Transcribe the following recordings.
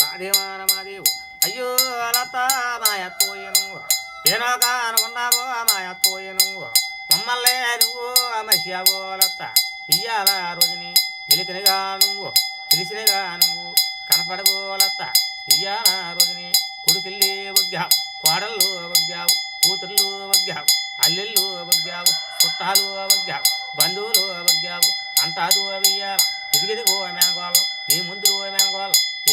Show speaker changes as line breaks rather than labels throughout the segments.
మాదేవానమాదేవు. అయ్యో లత మాయత్తోయను ఏనోగాను ఉన్నావో మాయత్తోయను మమ్మల్ని నువ్వు మసియావో లత ఇయ్యాల రోజుని వెలికినగా నువ్వు తెలిసినగా నువ్వు కనపడవో లత ఇయ్యాల రోజుని కొడుకెళ్ళి వగ్గావు కోడళ్ళు వగ్గావు కూతుర్లు వగ్గావు అల్లెళ్ళు వగ్గావు చుట్టాలు వగ్గావు బంధువులు వగ్గావు అంటాదు వెయ్యాల. ఇదిగిదిగో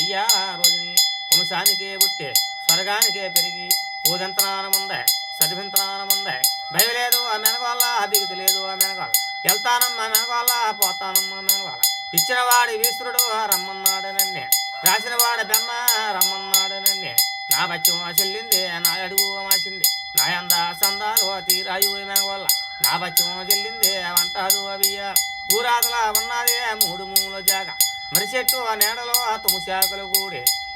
అయ్యా ఆ రోజుని వంశానికే పుట్టే స్వర్గానికే పెరిగి పూజంతనానముందే చదివింతనానముందే భయం లేదు ఆ మెనగోళ్ళ అభిగతి లేదు ఆ మెనగోళ్ళ. వెళ్తానమ్మా మెనగోళ్ళ పోతానమ్మా మెనగోళ్ళ. ఇచ్చినవాడి వీసురుడు రమ్మన్నాడు నన్నే. రాసినవాడి బెమ్మ రమ్మన్నాడు నన్నే. నా బచ్చం చెల్లింది నా అడుగు మాసింది నా అంద సందాలు తీరాయు మెనగోళ్ళ. నా బచ్చం చెల్లింది వంటాదు అవియ్య. ఊరాతల ఉన్నది మూడు మూల జాగ. మరి చెట్టు ఆ నీడలో తుమ్ము శాఖలు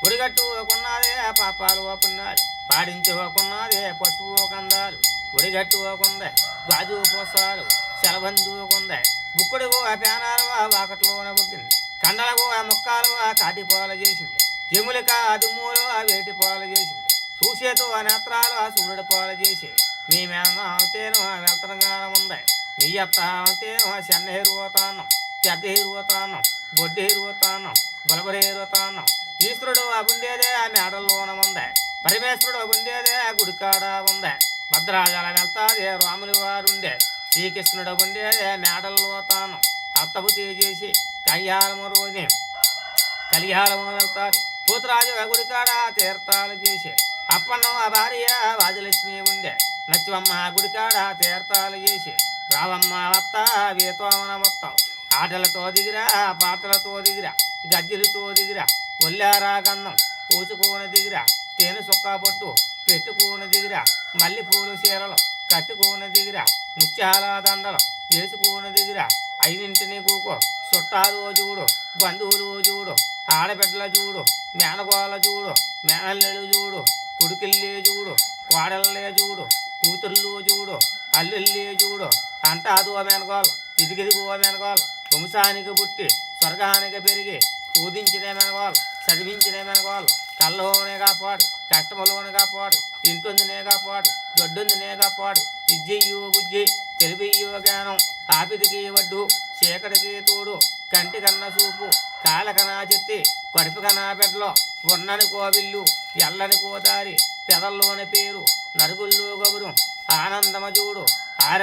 ఉడిగట్టు ఒకన్నదే పాపాలు ఒకన్నాయి పాడించి ఒకన్నదే పసుపు కందాలు. ఉడిగట్టుకుందే గాజు పోసాలు. సెలబందుకుందే బుక్కుడుకు ఆ పేనాలు ఆ వాకట్లోన బుక్కింది కండలకు ఆ ముక్కాలు ఆ కాటిపోల చేసింది. ఎములిక ఆ దుమ్ములు ఆ వేటి పోల చేసింది. చూసేతో ఆ నేత్రాలు ఆ సూర్యుడు పోల చేసి మీ మేనతేను వెళ్తనగానం ఉంది మీ అత్తేను చెన్న హెరువుతాను పెద్ద హెరువుతాను బొడ్డు హెరువుతాను ఈశ్వరుడు ఆ గుండేదే ఆ మేడల్లోన ఉంది పరమేశ్వరుడు గుండేదే ఆ గుడికాడ ఉంది భద్రాజల వెళ్తాదే రాముని వారుండే. శ్రీకృష్ణుడు అగుండేదే మేడల్లో తాను అత్తబుతి చేసి కయ్యాలము రోజు కలియాలము వెళ్తారు. పూతరాజు గుడికాడ తీర్థాలు చేసి అప్పన్నం ఆ భార్య వాజలక్ష్మి ఉండే. నచ్చివమ్మ గుడికాడ తీర్థాలు చేసి రావమ్మ వత్త వీతోమన మొత్తం. ఆటలతో దిగిరా పాటలతో దిగిరా గజ్జెలతో దిగిరా ఒల్లారా గంధం పూసుకోన దిగిరా తేనె సొక్కా పట్టు పెట్టుకోన దిగిరా మల్లెపూల చీరలు కట్టుకోన దిగిరా ముత్యాల దండలు వేసుకోన దిగిరా ఐదింటిని కూకో చుట్టాలు చూడు బంధువులు చూడు ఆడబిడ్డల చూడు మేనగోళ్ళ చూడు మేనల్లుడు చూడు కొడుకుల్లే చూడు కోడళ్ళే చూడు కూతుర్లు చూడు అల్లుల్లే చూడు అంటాదు ఓ ఇదిగిదిగో ఇదిగిదిగు వంశానికి పుట్టి స్వర్గానికి పెరిగి పూజించిన మెనగోళ్ళు చదివించిన మెనగోళ్ళు కళ్ళలోనే కాపాడు కష్టములోనే కాపాడు ఇంటుందినే కాపాడు దొడ్డుందినే కాపాడు విద్యయ్యో తెలివి తెలివియ్యో జ్ఞానం ఆపిదికి వడ్డు చీకటికి తోడు కంటి కన్న చూపు కాలకనా చెత్తి కడుపు కన్నా బిడ్డలో ఉన్నని కోవిల్లు ఎల్లని కోదారి పెదల్లోని పేరు నరుగుల్లో గౌరం ఆనందమ చూడు